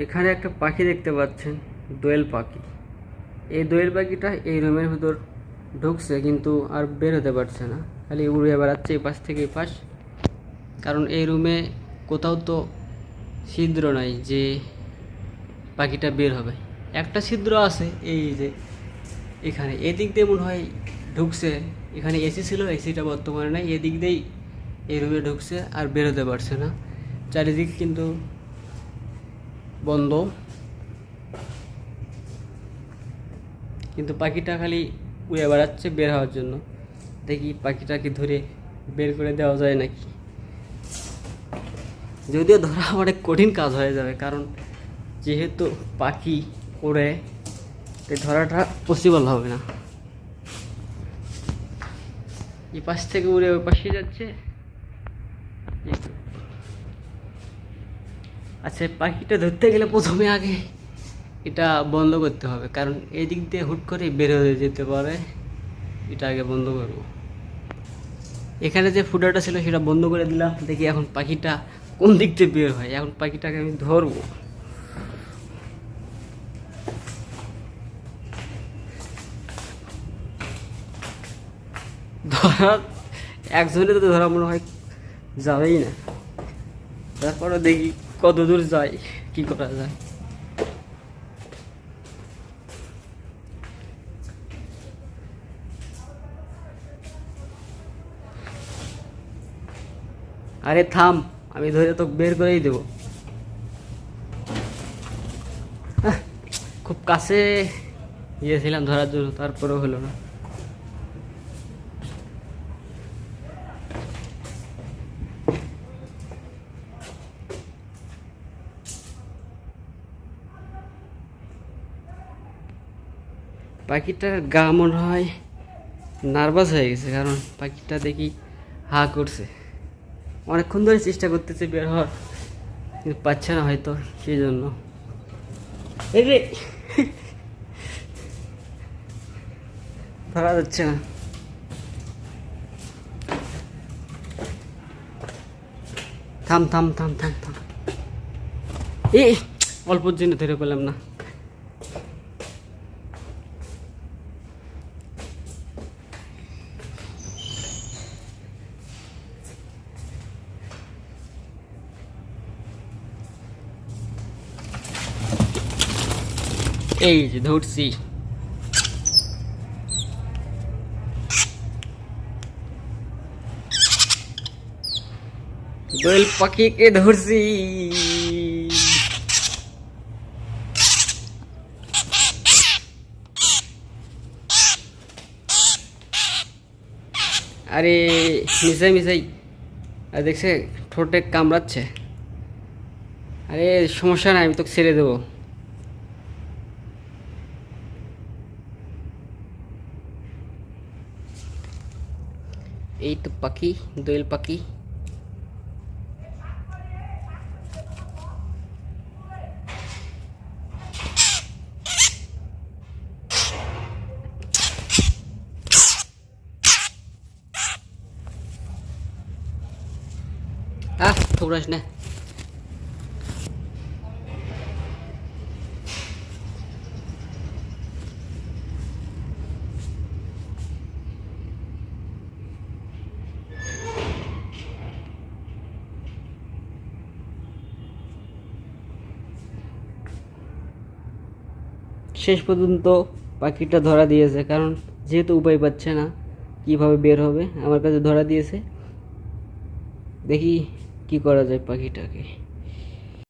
এখানে একটা পাখি দেখতে পাচ্ছেন, দোয়েল পাখি। এই দোয়েল পাখিটা এই রুমের ভিতর ঢুকছে কিন্তু আর বের হতে পারছে না। খালি উড়ে বেড়াচ্ছে এই পাশ থেকে এই পাশ। কারণ এই রুমে কোথাও তো ছিদ্র নাই যে পাখিটা বের হবে। একটা ছিদ্র আছে এই যে এখানে। এদিক দিয়ে মনে হয় ঢুকছে। এখানে এসি ছিল, এসিটা বর্তমানে নাই। এদিক দিয়েই এই রুমে ঢুকছে আর বেরোতে পারছে না। চারিদিক কিন্তু বন্ধ। কিন্তু পাখিটা খালি উড়ে বেড়াচ্ছে বের হওয়ার জন্য। দেখি পাখিটাকে ধরে বের করে দেওয়া যায় নাকি? যদিও ধরা অনেক কঠিন কাজ হয়ে যাবে, কারণ যেহেতু পাখি ওড়ে, তাই ধরাটা পসিবল হবে না। এই পাশ থেকে উড়ে ওই পাশে যাচ্ছে। আচ্ছা পাখিটা ধরতে গেলে প্রথমে আগে এটা বন্ধ করতে হবে, কারণ এই দিক দিয়ে হুট করে বের হয়ে যেতে পারে। এটা আগে বন্ধ করব। এখানে যে ফুটাটা ছিল সেটা বন্ধ করে দিলাম, দেখি এখন পাখিটা কোন দিক দিয়ে বের হয়। এখন পাখিটাকে আমি ধরবো। ধরা একজনে তো ধরা মনে হয় যাবেই না। তারপরে দেখি কত দূর যায়, কি করা যায়? আরে থাম, আমি ধরে তো বের করেই দেবো। খুব কাছে গিয়েছিলাম, ধরার জন্য, তারপরেও হলো না। পাখিটার গা মনে হয় নার্ভাস হয়ে গেছে, কারণ পাখিটা দেখি হা করছে। অনেকক্ষণ ধরে চেষ্টা করতেছে বের হওয়ার, কিন্তু পাচ্ছে না হয়তো, সেই জন্য। ধরা যাচ্ছে না। থাম থাম থাম থাম থাম। এই, অল্পর জন্য ধরে পেলাম না। এই যে ধরছি। দোয়েল পাখিকে ধরছি। আরে, মিশাই মিশাই। আর, দেখছে ঠোঁটে কামড়াচ্ছে। আরে, সমস্যা নাই, আমি তোকে ছেড়ে দেবো। এই তো পাখি দোয়েল পাখি আহ ঠোকরাস না শেষ পর্যন্ত পাখিটা ধরা দিয়েছে, কারণ যেহেতু উপায় পাচ্ছে না, কীভাবে বের হবে? আমার কাছে ধরা দিয়েছে। দেখি কি করা যায় পাখিটাকে।